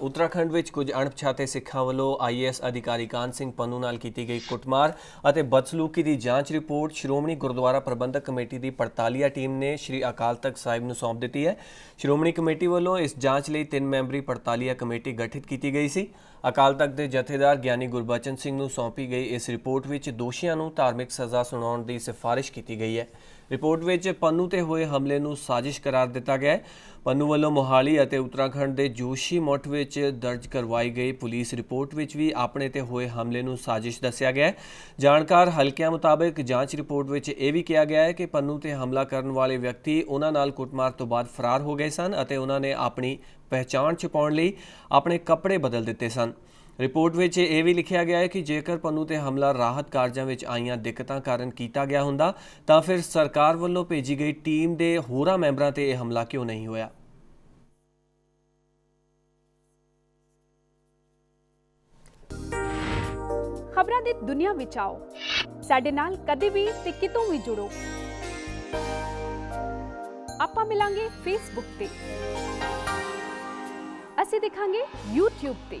ਉੱਤਰਾਖੰਡ ਵਿੱਚ ਕੁਝ ਅਣਪਛਾਤੇ ਸਿੱਖਾਂ ਵੱਲੋਂ ਆਈਏਐਸ ਅਧਿਕਾਰੀ ਕਾਨ ਸਿੰਘ ਪੰਨੂ ਨਾਲ ਕੀਤੀ ਗਈ ਕੁੱਟਮਾਰ ਅਤੇ ਬਦਸਲੂਕੀ ਦੀ ਜਾਂਚ ਰਿਪੋਰਟ ਸ਼੍ਰੋਮਣੀ ਗੁਰਦੁਆਰਾ ਪ੍ਰਬੰਧਕ ਕਮੇਟੀ ਦੀ ਪੜਤਾਲੀਆ ਟੀਮ ਨੇ ਸ੍ਰੀ ਅਕਾਲ ਤਖਤ ਸਾਹਿਬ ਨੂੰ ਸੌਂਪ ਦਿੱਤੀ ਹੈ। ਸ਼੍ਰੋਮਣੀ ਕਮੇਟੀ ਵੱਲੋਂ ਇਸ ਜਾਂਚ ਲਈ ਤਿੰਨ ਮੈਂਬਰੀ ਪੜਤਾਲੀਆ ਕਮੇਟੀ ਗਠਿਤ ਕੀਤੀ ਗਈ ਸੀ। ਅਕਾਲ ਤਖਤ ਦੇ ਜਥੇਦਾਰ ਗਿਆਨੀ ਗੁਰਬਚਨ ਸਿੰਘ ਨੂੰ ਸੌਂਪੀ ਗਈ ਇਸ ਰਿਪੋਰਟ ਵਿੱਚ ਦੋਸ਼ੀਆਂ ਨੂੰ ਧਾਰਮਿਕ ਸਜ਼ਾ ਸੁਣਾਉਣ ਦੀ ਸਿਫਾਰਿਸ਼ ਕੀਤੀ ਗਈ ਹੈ। ਰਿਪੋਰਟ ਵਿੱਚ ਪੰਨੂ ਤੇ ਹੋਏ ਹਮਲੇ ਨੂੰ ਸਾਜ਼ਿਸ਼ ਕਰਾਰ ਦਿੱਤਾ ਗਿਆ ਹੈ। ਪੰਨੂ ਵੱਲੋਂ ਮੋਹਾਲੀ ਅਤੇ ਉੱਤਰਾਖੰਡ ਦੇ ਜੋਸ਼ੀ ਮਠ ਵਿੱਚ ਦਰਜ ਕਰਵਾਈ ਗਈ ਪੁਲਿਸ ਰਿਪੋਰਟ ਵਿੱਚ ਵੀ ਆਪਣੇ ਤੇ ਹੋਏ ਹਮਲੇ ਨੂੰ ਸਾਜ਼ਿਸ਼ ਦੱਸਿਆ ਗਿਆ ਹੈ। ਜਾਣਕਾਰ ਹਲਕਿਆਂ ਮੁਤਾਬਕ ਜਾਂਚ ਰਿਪੋਰਟ ਵਿੱਚ ਇਹ ਵੀ ਕਿਹਾ ਗਿਆ ਹੈ ਕਿ ਪੰਨੂ ਤੇ ਹਮਲਾ ਕਰਨ ਵਾਲੇ ਵਿਅਕਤੀ ਉਹਨਾਂ ਨਾਲ ਕੁੱਟਮਾਰ ਤੋਂ ਬਾਅਦ ਫਰਾਰ ਹੋ ਗਏ ਸਨ ਅਤੇ ਉਹਨਾਂ ਨੇ ਆਪਣੀ ਪਹਿਚਾਣ ਛੁਪਾਉਣ ਲਈ ਆਪਣੇ ਕੱਪੜੇ ਬਦਲ ਦਿੱਤੇ ਸਨ। ਰਿਪੋਰਟ ਵਿੱਚ ਇਹ ਵੀ ਲਿਖਿਆ ਗਿਆ ਹੈ ਕਿ ਜੇਕਰ ਪੰਨੂ ਤੇ ਹਮਲਾ ਰਾਹਤ ਕਾਰਜਾਂ ਵਿੱਚ ਆਈਆਂ ਦਿੱਕਤਾਂ ਕਾਰਨ ਕੀਤਾ ਗਿਆ ਹੁੰਦਾ, ਤਾਂ ਫਿਰ ਸਰਕਾਰ ਵੱਲੋਂ ਭੇਜੀ ਗਈ ਟੀਮ ਦੇ ਹੋਰਾਂ ਮੈਂਬਰਾਂ ਤੇ ਇਹ ਹਮਲਾ ਕਿਉਂ ਨਹੀਂ ਹੋਇਆ? ਖਬਰਾਂ ਦੀ ਦੁਨੀਆ ਵਿੱਚ ਆਓ। ਸਾਡੇ ਨਾਲ ਕਦੇ ਵੀ ਤੇ ਕਿਤੋਂ ਵੀ ਜੁੜੋ। ਆਪਾਂ ਮਿਲਾਂਗੇ ਫੇਸਬੁੱਕ ਤੇ। ਅਸੀਂ ਦਿਖਾਂਗੇ YouTube ਤੇ।